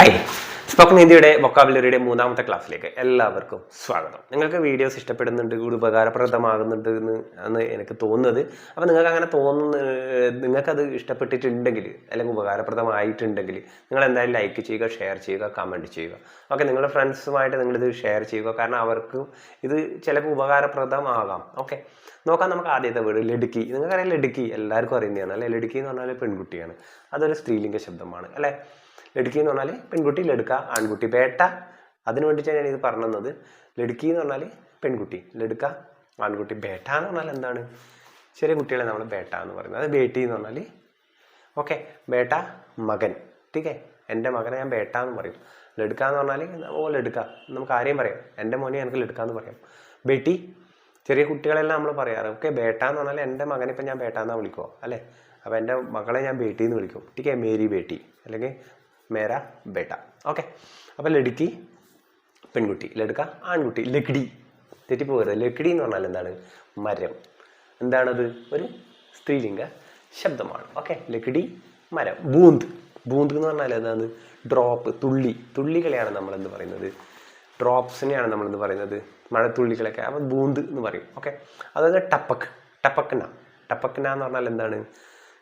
Hi. Spoken ഹിന്ദിയുടെ വൊക്കാബുലറിയുടെ മൂന്നാമത്തെ ക്ലാസ്സിലേക്ക് എല്ലാവർക്കും സ്വാഗതം. നിങ്ങൾക്ക് വീഡിയോസ് ഇഷ്ടപ്പെടുന്നുണ്ട് കൂടി ഉപകാരപ്രദമാകുന്നുണ്ട് എന്ന് ആണ് എനിക്ക് തോന്നുന്നത്. അപ്പോൾ നിങ്ങൾക്ക് അങ്ങനെ തോന്നുന്ന നിങ്ങൾക്കത് ഇഷ്ടപ്പെട്ടിട്ടുണ്ടെങ്കിൽ അല്ലെങ്കിൽ ഉപകാരപ്രദമായിട്ടുണ്ടെങ്കിൽ നിങ്ങൾ എന്തായാലും ലൈക്ക് ചെയ്യുക ഷെയർ ചെയ്യുക കമന്റ് ചെയ്യുക. ഓക്കെ നിങ്ങളുടെ ഫ്രണ്ട്സുമായിട്ട് നിങ്ങളിത് ഷെയർ ചെയ്യുക. കാരണം അവർക്കും ഇത് ചിലപ്പോൾ ഉപകാരപ്രദമാകാം. ഓക്കെ നോക്കാം നമുക്ക് ആദ്യത്തെ വീട് ലടുക്കി നിങ്ങൾക്കറിയാം ലടുക്കി എല്ലാവർക്കും അറിയുന്നതാണ്. അല്ലേ? ലടുക്കി എന്ന് പറഞ്ഞാൽ പെൺകുട്ടിയാണ്. അതൊരു സ്ത്രീലിംഗ ശബ്ദമാണ്. അല്ലേ? ലടുക്കി എന്ന് പറഞ്ഞാൽ പെൺകുട്ടി ലടുക്ക ആൺകുട്ടി. പേട്ട അതിനു വേണ്ടിയിട്ടാണ് ഞാൻ ഇത് പറഞ്ഞത് ലടുക്കി എന്ന് പറഞ്ഞാൽ പെൺകുട്ടി ലടുക്ക ആൺകുട്ടി. ബേട്ട എന്ന് പറഞ്ഞാൽ എന്താണ്? ചെറിയ കുട്ടികളെ നമ്മൾ ബേട്ട എന്ന് പറയുന്നത്. അത് ബേട്ടി എന്ന് പറഞ്ഞാൽ ഓക്കെ ബേട്ട മകൻ. ടീക്കേ എന്റെ മകനെ ഞാൻ ബേട്ട എന്ന് പറയും. ലടുക്ക എന്ന് പറഞ്ഞാൽ ഓ ലടുക്ക നമുക്ക് ആരെയും പറയാം. എന്റെ മോനെ എനിക്ക് ലടുക്ക എന്ന് പറയാം. ബേട്ടി ചെറിയ കുട്ടികളെല്ലാം നമ്മൾ പറയാറ്. ഓക്കെ ബേട്ട എന്ന് പറഞ്ഞാൽ എന്റെ മകനെ ഇപ്പം ഞാൻ ബേട്ട എന്നാണ് വിളിക്കുമോ അല്ലേ? അപ്പോൾ എന്റെ മകളെ ഞാൻ ബേട്ടി എന്ന് വിളിക്കും. ടീക്കേ മേരി ബേട്ടി. അല്ലെങ്കിൽ മേര ബേട്ട. ഓക്കെ. അപ്പോൾ ലടുക്കി പെൺകുട്ടി. ലടുക്ക ആൺകുട്ടി. ലക്കിടി. തെറ്റിപ്പോകരുത്. ലക്കിടി എന്ന് പറഞ്ഞാൽ എന്താണ്? മരം. എന്താണത്? ഒരു സ്ത്രീലിംഗ ശബ്ദമാണ്. ഓക്കെ. ലക്കിടി മരം. ബൂന്ത് ബൂന്ത് എന്ന് പറഞ്ഞാൽ എന്താണ്? ഡ്രോപ്പ് തുള്ളി. തുള്ളികളെയാണ് നമ്മൾ എന്ത് പറയുന്നത്? ഡ്രോപ്സിനെയാണ് നമ്മൾ എന്ത് പറയുന്നത്? മഴത്തുള്ളികളൊക്കെ. അപ്പോൾ ബൂന്ത് എന്ന് പറയും. ഓക്കെ. അതായത് ടപ്പക്ക്. ടപ്പക്കന. ടപ്പക്കന എന്ന് പറഞ്ഞാൽ എന്താണ്?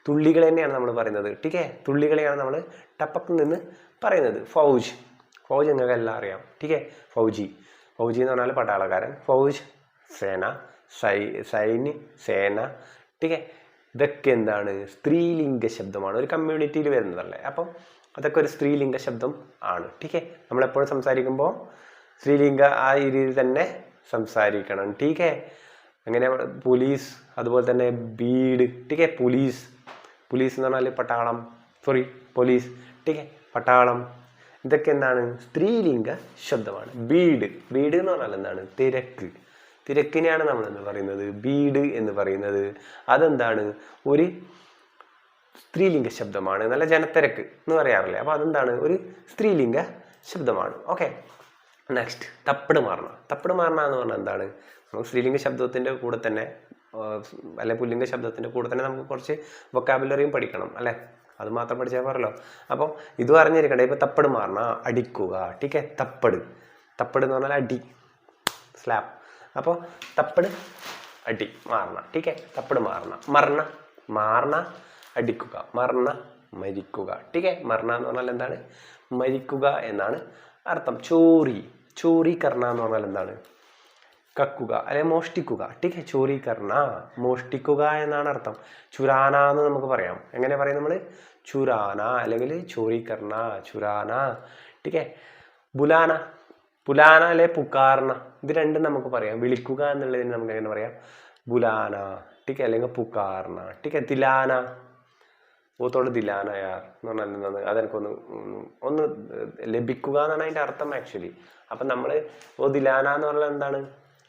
തുള്ളികൾ തന്നെയാണ് നമ്മൾ പറയുന്നത്. ടീക്കേ? തുള്ളികളെയാണ് നമ്മൾ ടപ്പക്കിൽ നിന്ന് പറയുന്നത്. ഫൗജ്. ഫൗജ് നിങ്ങൾക്ക് എല്ലാം അറിയാം. ടീക്കേ? ഫൗജി. ഫൗജി എന്ന് പറഞ്ഞാൽ പട്ടാളക്കാരൻ. ഫൗജ് സേന. സൈ സൈന്യ സേന. ടീക്കേ? ഇതൊക്കെ എന്താണ്? സ്ത്രീലിംഗ ശബ്ദമാണ്. ഒരു കമ്മ്യൂണിറ്റിയിൽ വരുന്നതല്ലേ. അപ്പം അതൊക്കെ ഒരു സ്ത്രീലിംഗ ശബ്ദം ആണ്. ടീക്കേ? നമ്മളെപ്പോഴും സംസാരിക്കുമ്പോൾ സ്ത്രീലിംഗ ആ രീതിയിൽ തന്നെ സംസാരിക്കണം. ടീക്കേ? അങ്ങനെ പോലീസ് അതുപോലെ തന്നെ ബീഡ്. ടീക്കേ? പോലീസ്. പോലീസ് എന്ന് പറഞ്ഞാൽ പട്ടാളം. സോറി പോലീസ് ടീക്കെ പട്ടാളം. ഇതൊക്കെ എന്താണ്? സ്ത്രീലിംഗ ശബ്ദമാണ്. ബീഡ്. ബീഡ് എന്ന് പറഞ്ഞാൽ എന്താണ്? തിരക്ക്. തിരക്കിനെയാണ് നമ്മൾ എന്ന് പറയുന്നത്. ബീഡ് എന്ന് പറയുന്നത്. അതെന്താണ്? ഒരു സ്ത്രീലിംഗ ശബ്ദമാണ്. നല്ല ജനത്തിരക്ക് എന്ന് പറയാറില്ലേ? അപ്പോൾ അതെന്താണ്? ഒരു സ്ത്രീലിംഗ ശബ്ദമാണ്. ഓക്കെ നെക്സ്റ്റ് തപ്പട് മാറണ. തപ്പട് മാറണ എന്ന് പറഞ്ഞാൽ എന്താണ്? നമുക്ക് സ്ത്രീലിംഗ ശബ്ദത്തിന്റെ കൂടെ തന്നെ അല്ലെ പുല്ലിംഗ ശബ്ദത്തിന്റെ കൂടെ തന്നെ നമുക്ക് കുറച്ച് വൊക്കാബുലറിയും പഠിക്കണം അല്ലേ? അത് മാത്രം പഠിച്ചാൽ പോരല്ലോ. അപ്പോൾ ഇത് അറിഞ്ഞിരിക്കട്ടെ ഇപ്പോൾ തപ്പട് മാറണ. അടിക്കുക. ടീക്കെ തപ്പട്. തപ്പട് എന്ന് പറഞ്ഞാൽ അടി. സ്ലാബ് അപ്പോൾ തപ്പട് അടി മാറണ. ടീക്കെ തപ്പട് മാറണ. മരണ മാറണ അടിക്കുക. മരണ മരിക്കുക. ടീക്കെ മരണ എന്ന് പറഞ്ഞാൽ എന്താണ്? മരിക്കുക എന്നാണ് അർത്ഥം. ചോറി. ചോറി കർണ എന്ന് പറഞ്ഞാൽ എന്താണ്? കക്കുക അല്ലെ മോഷ്ടിക്കുക. ടീക്കെ ചോറി കർണ മോഷ്ടിക്കുക എന്നാണ് അർത്ഥം. ചുരാന എന്ന് നമുക്ക് പറയാം. എങ്ങനെ പറയും നമ്മൾ ചുരാന അല്ലെങ്കിൽ ചോറി കർണ ചുരാന. ടീക്കെ ബുലാന പുലാന അല്ലെ പുക്കാർണ. ഇത് രണ്ടും നമുക്ക് പറയാം. വിളിക്കുക എന്നുള്ളതിന് നമുക്ക് എങ്ങനെ പറയാം? ബുലാന ടീക്കെ അല്ലെങ്കിൽ പുക്കാർണ. ടീക്കെ തിലാന. ഓത്തോട് ദിലാന യാർ എന്ന് പറഞ്ഞാൽ എന്താണ് അതെനിക്കൊന്ന് ഒന്ന് ലഭിക്കുക എന്നാണ് അതിന്റെ അർത്ഥം ആക്ച്വലി അപ്പം നമ്മൾ ഓ ദിലാന എന്ന് പറഞ്ഞാൽ എന്താണ്?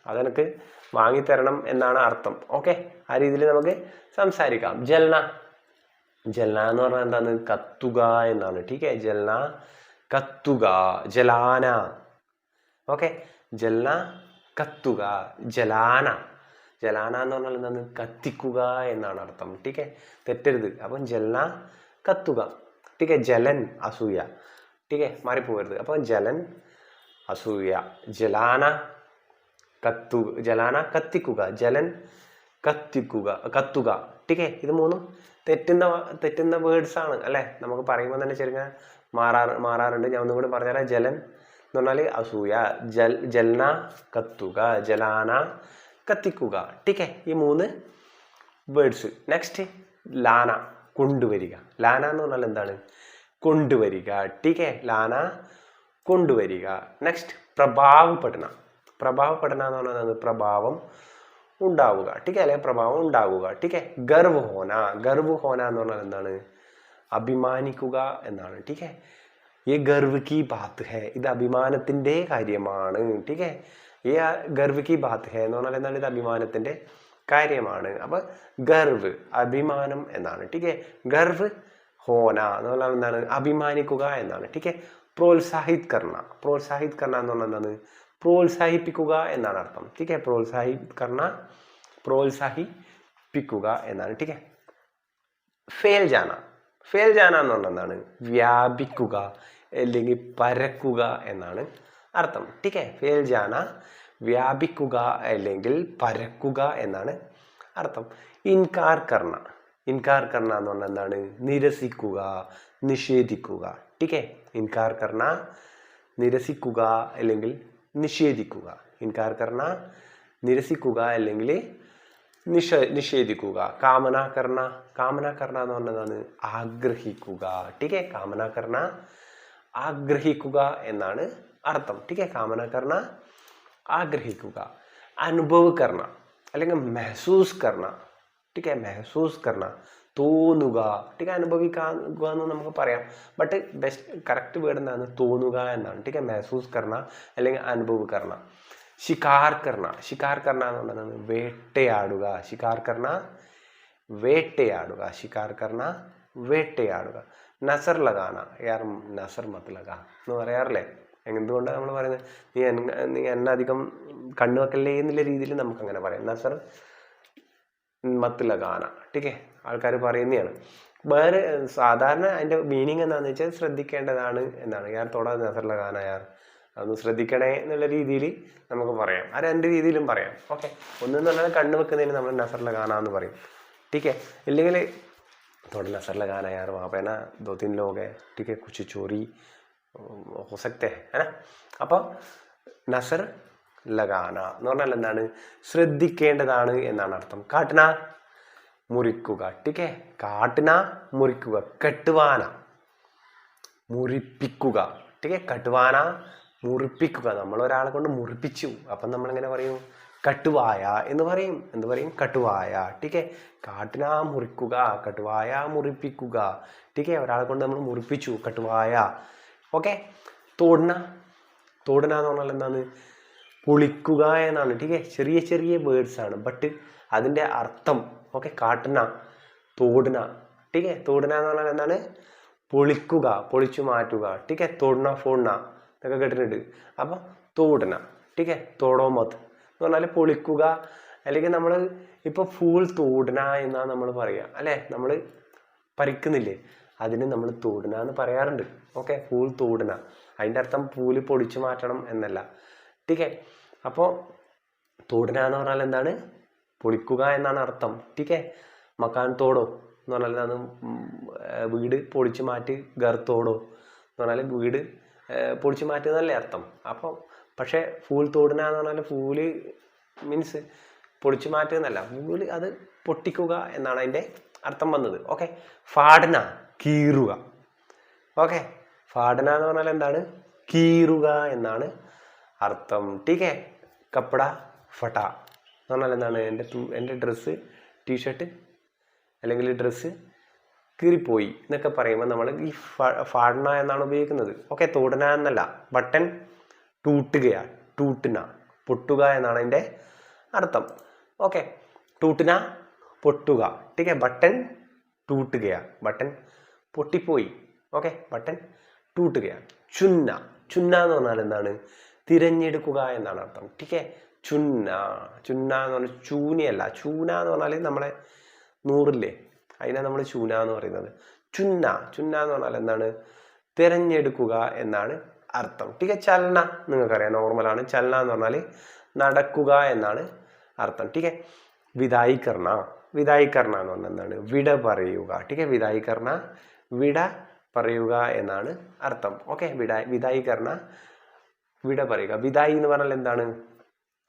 അതെനിക്ക് വാങ്ങിത്തരണം എന്നാണ് അർത്ഥം. ഓക്കെ ആ രീതിയിൽ നമുക്ക് സംസാരിക്കാം. ജൽന. ജൽന എന്ന് പറഞ്ഞാൽ എന്താണ്? കത്തുക എന്നാണ്. ടീക്കെ ജൽന കത്തുക ജലാന. ഓക്കെ ജൽന കത്തുക ജലാന. ജലാന എന്ന് പറഞ്ഞാൽ എന്താണ്? കത്തിക്കുക എന്നാണ് അർത്ഥം. ടീക്കെ തെറ്റരുത്. അപ്പം ജൽന കത്തുക. ടീക്കെ ജലൻ അസൂയ. ടീക്കെ മാറിപ്പോകരുത്. അപ്പം ജലൻ അസൂയ. ജലാന കത്തു ജലാന കത്തിക്കുക ജലൻ കത്തിക്കുക കത്തുക. ടീക്കെ ഇത് മൂന്നും തെറ്റുന്ന തെറ്റുന്ന വേർഡ്സ് ആണ് അല്ലേ? നമുക്ക് പറയുമ്പോൾ തന്നെ ചെറുങ്ങനെ മാറാറ് മാറാറുണ്ട്. ഞാൻ ഒന്നും കൂടി പറഞ്ഞുതരാം. ജലൻ എന്ന് പറഞ്ഞാൽ അസൂയ. ജൽ ജലന കത്തുക ജലാന കത്തിക്കുക. ടീക്കെ ഈ മൂന്ന് വേർഡ്സ് നെക്സ്റ്റ് ലാന കൊണ്ടുവരിക. ലാന എന്ന് പറഞ്ഞാൽ എന്താണ്? കൊണ്ടുവരിക. ടീക്കെ ലാന കൊണ്ടുവരിക. നെക്സ്റ്റ് പ്രഭാവപ്പെടണ പ്രഭാവപ്പെടണ എന്ന് പറഞ്ഞാൽ പ്രഭാവം ഉണ്ടാവുക. ടീക്കെ? അല്ലെങ്കിൽ പ്രഭാവം ഉണ്ടാവുക. ടീക്കെ? ഗർവ് ഹോന. ഗർവ് ഹോന എന്ന് പറഞ്ഞാൽ എന്താണ്? അഭിമാനിക്കുക എന്നാണ്. ടീക്കെ? ഈ ഗർവ് കി ബാത്ത് ഹേ. ഇത് അഭിമാനത്തിന്റെ കാര്യമാണ്. ടീക്കെ? ഈ ഗർവ് കി ബാത്ത് ഹേ എന്ന് പറഞ്ഞാൽ എന്താണ്? ഇത് അഭിമാനത്തിന്റെ കാര്യമാണ്. അപ്പോൾ ഗർവ് അഭിമാനം എന്നാണ്. ടീക്കെ? ഗർവ് ഹോന എന്ന് പറഞ്ഞാൽ എന്താണ്? അഭിമാനിക്കുക എന്നാണ്. ടീക്കെ? പ്രോത്സാഹിത് കർണ പ്രോത്സാഹിത് കർണ എന്ന് പറഞ്ഞാൽ എന്താണ്? പ്രോത്സാഹിപ്പിക്കുക എന്നാണ് അർത്ഥം. ടീക്കെ കർണ പ്രോത്സാഹിപ്പിക്കുക എന്നാണ്. ടീക്കെ ഫെയിൽ ജാന. ഫെയിൽ ജാന എന്ന് പറഞ്ഞാൽ എന്താണ്? വ്യാപിക്കുക അല്ലെങ്കിൽ പരക്കുക എന്നാണ് അർത്ഥം. ടീക്കെ ഫെയിൽ ജാന വ്യാപിക്കുക അല്ലെങ്കിൽ പരക്കുക എന്നാണ് അർത്ഥം. ഇൻകാർ കർണ ഇൻകാർ കർണ എന്ന് പറഞ്ഞാൽ എന്താണ്? നിരസിക്കുക നിഷേധിക്കുക. ടീക്കെ ഇൻകാർ കർണ നിരസിക്കുക അല്ലെങ്കിൽ നിഷേധിക്കുക. ഇൻകാർ കർണ നിരസിക്കുക അല്ലെങ്കിൽ നിഷ നിഷേധിക്കുക. കാമന കർണ കാമന കർണ എന്ന് പറഞ്ഞതാണ് ആഗ്രഹിക്കുക. ടീക്കെ കാമന കർണ ആഗ്രഹിക്കുക എന്നാണ് അർത്ഥം. ടീക്കെ കാമന കർണ ആഗ്രഹിക്കുക. അനുഭവകർണ അല്ലെങ്കിൽ മെഹസൂസ് കർണ. ടീക്കെ മെഹസൂസ് കർണ തോന്നുക. ടീക്കെ അനുഭവിക്കുക എന്ന് നമുക്ക് പറയാം. ബട്ട് ബെസ്റ്റ് കറക്റ്റ് വേർഡ് എന്താണ്? തോന്നുക എന്നാണ്. ടീക്കെ മെഹസൂസ് കർണ അല്ലെങ്കിൽ അനുഭവിക്കർണ ഷിക്കാർ കർണ. ഷിക്കാർ കർണ എന്ന് പറയുന്നത് വേട്ടയാടുക. ഷിക്കാർ കർണ വേട്ടയാടുക. ഷിക്കാർ കർണ വേട്ടയാടുക. നസർ ലഗാന യാർ നസർ മത്ത് ലഗ എന്ന് പറയാറില്ലേ? എന്തുകൊണ്ടാണ് നമ്മൾ പറയുന്നത്? നീ എൻ നീ എന്നെ അധികം കണ്ണുവെക്കല്ലേ എന്നുള്ള രീതിയിൽ നമുക്ക് അങ്ങനെ പറയാം. നസർ മത്ത് ലഗാന ടീക്കെ ആൾക്കാർ പറയുന്നതാണ്. വേറെ സാധാരണ അതിന്റെ മീനിങ് എന്താണെന്ന് വെച്ചാൽ ശ്രദ്ധിക്കേണ്ടതാണ് എന്നാണ്. ഞാൻ തൊടാതെ നസറുള്ള ഗാന യാർ അതൊന്ന് ശ്രദ്ധിക്കണേ എന്നുള്ള രീതിയിൽ നമുക്ക് പറയാം. ആ രണ്ട് രീതിയിലും പറയാം. ഓക്കെ. ഒന്നെന്ന് പറഞ്ഞാൽ കണ്ണു വെക്കുന്നതിന് നമ്മൾ നസറുള്ള ഗാന എന്ന് പറയും. ടീക്കെ ഇല്ലെങ്കിൽ തൊട നസറുള്ള ഗാന യാർ വാപ്പേന ദോ തിൻ ലോകെ ടീക്കെ കുച്ചു ചോറി ഹൊസക്തേ സക്തേ ഹേ അപ്പോൾ നസർ ലഗാന എന്ന് പറഞ്ഞാൽ എന്താണ്? ശ്രദ്ധിക്കേണ്ടതാണ് എന്നാണ് അർത്ഥം. കാട്ടന മുറിക്കുക. ടിക്കെ കാട്ടിന മുറിക്കുക. കെട്ടുവാന മുറിപ്പിക്കുക. ടിക്കെ കട്ടുവാന മുറിപ്പിക്കുക. നമ്മൾ ഒരാളെ കൊണ്ട് മുറിപ്പിച്ചു. അപ്പം നമ്മളിങ്ങനെ പറയും? കട്ടുവായ എന്ന് പറയും. എന്ത് പറയും? കട്ടുവായ. ടീക്കെ കാട്ടിന മുറിക്കുക. കട്ടുവായ മുറിപ്പിക്കുക. ടീക്കെ ഒരാളെ കൊണ്ട് നമ്മൾ മുറിപ്പിച്ചു. കട്ടുവായ. ഓക്കെ? തോടന തോടന എന്ന് പറഞ്ഞാൽ എന്താണ്? പൊളിക്കുക എന്നാണ്. ടീക്കെ ചെറിയ ചെറിയ വേർഡ്സ് ആണ്. ബട്ട് അതിന്റെ അർത്ഥം ഓക്കെ കാട്ടുന്ന തോടന ടീക്കെ? തോടന എന്ന് പറഞ്ഞാൽ എന്താണ്? പൊളിക്കുക പൊളിച്ചു മാറ്റുക. ടീക്കെ? തോടന ഫോടന എന്നൊക്കെ കേട്ടിട്ടുണ്ട്. അപ്പം തോടന ടീക്കെ? തോടോ മത് എന്ന് പറഞ്ഞാൽ പൊളിക്കുക. അല്ലെങ്കിൽ നമ്മൾ ഇപ്പോൾ ഫൂൾ തോടന എന്നാണ് നമ്മൾ പറയുക. അല്ലേ? നമ്മൾ പരിക്കുന്നില്ലേ അതിന് നമ്മൾ തോടന എന്ന് പറയാറുണ്ട്. ഓക്കെ ഫൂൾ തോടന അതിന്റെ അർത്ഥം പൂൽ പൊടിച്ചു മാറ്റണം എന്നല്ല. ടീക്കെ? അപ്പോൾ തോടന എന്ന് പറഞ്ഞാൽ എന്താണ്? പൊളിക്കുക എന്നാണ് അർത്ഥം. ടീക്കെ? മക്കാൻ തോടോ എന്ന് പറഞ്ഞാൽ അത് വീട് പൊളിച്ചു മാറ്റി ഗർത്തോടോ തോടോ എന്ന് പറഞ്ഞാൽ വീട് പൊളിച്ചു മാറ്റുന്നതല്ലേ അർത്ഥം. അപ്പോൾ പക്ഷേ ഫൂൽ തോടിനാന്ന് പറഞ്ഞാൽ ഫൂൽ മീൻസ് പൊളിച്ചു മാറ്റുന്നല്ല ഫൂൽ അത് പൊട്ടിക്കുക എന്നാണ് അതിന്റെ അർത്ഥം വന്നത്. ഓക്കെ? ഫാഡന കീറുക. ഓക്കെ? ഫാഡന എന്ന് പറഞ്ഞാൽ എന്താണ്? കീറുക എന്നാണ് അർത്ഥം. ടീക്കെ? കപ്പട ഫട്ട. എന്ന് പറഞ്ഞാൽ എന്താണ്? എന്റെ എന്റെ ഡ്രസ്സ് ടീഷർട്ട് അല്ലെങ്കിൽ ഡ്രസ്സ് കീറിപ്പോയി എന്നൊക്കെ പറയുമ്പോൾ നമ്മൾ ഈ ഫാഡ്ന എന്നാണ് ഉപയോഗിക്കുന്നത്. ഓക്കെ തോടന എന്നല്ല. ബട്ടൺ ടൂട്ടുകയാ ടൂട്ടിന പൊട്ടുക എന്നാണ് അതിന്റെ അർത്ഥം. ഓക്കെ ടൂട്ടിന പൊട്ടുക. ടീക്കെ ബട്ടൺ ടൂട്ടുകയാ ബട്ടൺ പൊട്ടിപ്പോയി. ഓക്കെ ബട്ടൺ ടൂട്ടുകയാ ചുന്ന ചുന്ന എന്ന് പറഞ്ഞാൽ എന്താണ്? തിരഞ്ഞെടുക്കുക എന്നാണ് അർത്ഥം. ടീക്കെ ചുന്ന ചുന്ന എന്ന് പറഞ്ഞാൽ ചൂനിയല്ല. ചൂന എന്ന് പറഞ്ഞാൽ നമ്മളെ നൂറില്ലേ? അതിനാണ് നമ്മൾ ചൂന എന്ന് പറയുന്നത്. ചുന്ന ചുന്ന എന്ന് പറഞ്ഞാൽ എന്താണ്? തിരഞ്ഞെടുക്കുക എന്നാണ് അർത്ഥം. ടീക്കെ ചലന നിങ്ങൾക്കറിയാം. നോർമലാണ് ചലന എന്ന് പറഞ്ഞാൽ നടക്കുക എന്നാണ് അർത്ഥം. ടീക്കെ വിദായിക്കർണ വിദായിക്കർണ എന്ന് പറഞ്ഞാൽ എന്താണ്? വിട പറയുക. ടീക്കെ വിദായിക്കർണ വിട പറയുക എന്നാണ് അർത്ഥം. ഓക്കെ വിട വിദായിക്കർണ വിട പറയുക. വിദായി എന്ന് പറഞ്ഞാൽ എന്താണ്?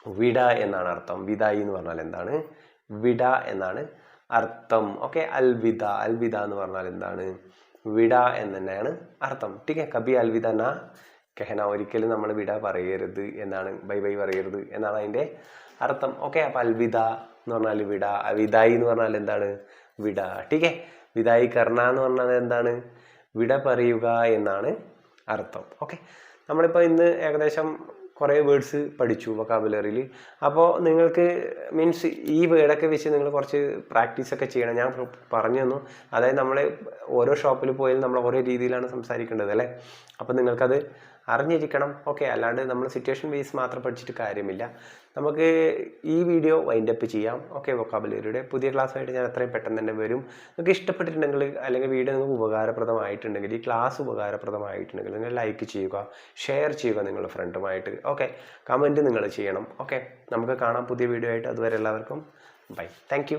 വിട എന്നാണ് അർത്ഥം. വിദായി എന്ന് പറഞ്ഞാൽ എന്താണ്? വിട എന്നാണ് അർത്ഥം. ഓക്കെ? അൽവിദ. അൽവിദ എന്ന് പറഞ്ഞാൽ എന്താണ്? വിട എന്ന് തന്നെയാണ് അർത്ഥം. ടീക്കെ കബി അൽവിദ നാ കെഹന. ഒരിക്കലും നമ്മൾ വിട പറയരുത് എന്നാണ് ബൈ ബൈ പറയരുത് എന്നാണ് അതിന്റെ അർത്ഥം. ഓക്കെ? അപ്പം അൽവിദ എന്ന് പറഞ്ഞാൽ വിട. വിദായി എന്ന് പറഞ്ഞാൽ എന്താണ്? വിട. ടീക്കെ വിദായി കർണ എന്ന് പറഞ്ഞാൽ എന്താണ്? വിട പറയുക എന്നാണ് അർത്ഥം. ഓക്കെ? നമ്മളിപ്പോൾ ഇന്ന് ഏകദേശം കുറേ വേർഡ്സ് പഠിച്ചു വൊക്കാബുലറിയിൽ അപ്പോൾ നിങ്ങൾക്ക് മീൻസ് ഈ വേർഡൊക്കെ വെച്ച് നിങ്ങൾ കുറച്ച് പ്രാക്ടീസ് ഒക്കെ ചെയ്യണം. ഞാൻ പറഞ്ഞു തന്നു. അതായത് നമ്മൾ ഓരോ ഷോപ്പിൽ പോയാലും നമ്മൾ ഓരോ രീതിയിലാണ് സംസാരിക്കേണ്ടത് അല്ലേ? അപ്പോൾ നിങ്ങൾക്കത് അറിഞ്ഞിരിക്കണം. ഓക്കെ അല്ലാണ്ട് നമ്മൾ സിറ്റുവേഷൻ ബേസ് മാത്രം പഠിച്ചിട്ട് കാര്യമില്ല. നമുക്ക് ഈ വീഡിയോ വൈൻഡ് അപ്പ് ചെയ്യാം. ഓക്കെ വൊക്കാബുലറിയുടെ പുതിയ ക്ലാസ്സായിട്ട് ഞാൻ അത്രയും പെട്ടെന്ന് തന്നെ വരും. നിങ്ങൾക്ക് ഇഷ്ടപ്പെട്ടിട്ടുണ്ടെങ്കിൽ അല്ലെങ്കിൽ വീഡിയോ നിങ്ങൾക്ക് ഉപകാരപ്രദമായിട്ടുണ്ടെങ്കിൽ ഈ ക്ലാസ് ഉപകാരപ്രദമായിട്ടുണ്ടെങ്കിൽ നിങ്ങൾ ലൈക്ക് ചെയ്യുക ഷെയർ ചെയ്യുക നിങ്ങളുടെ ഫ്രണ്ടുമായിട്ട് ഓക്കെ കമന്റ് നിങ്ങൾ ചെയ്യണം. ഓക്കെ നമുക്ക് കാണാം പുതിയ വീഡിയോ ആയിട്ട്. അതുവരെ എല്ലാവർക്കും ബൈ താങ്ക്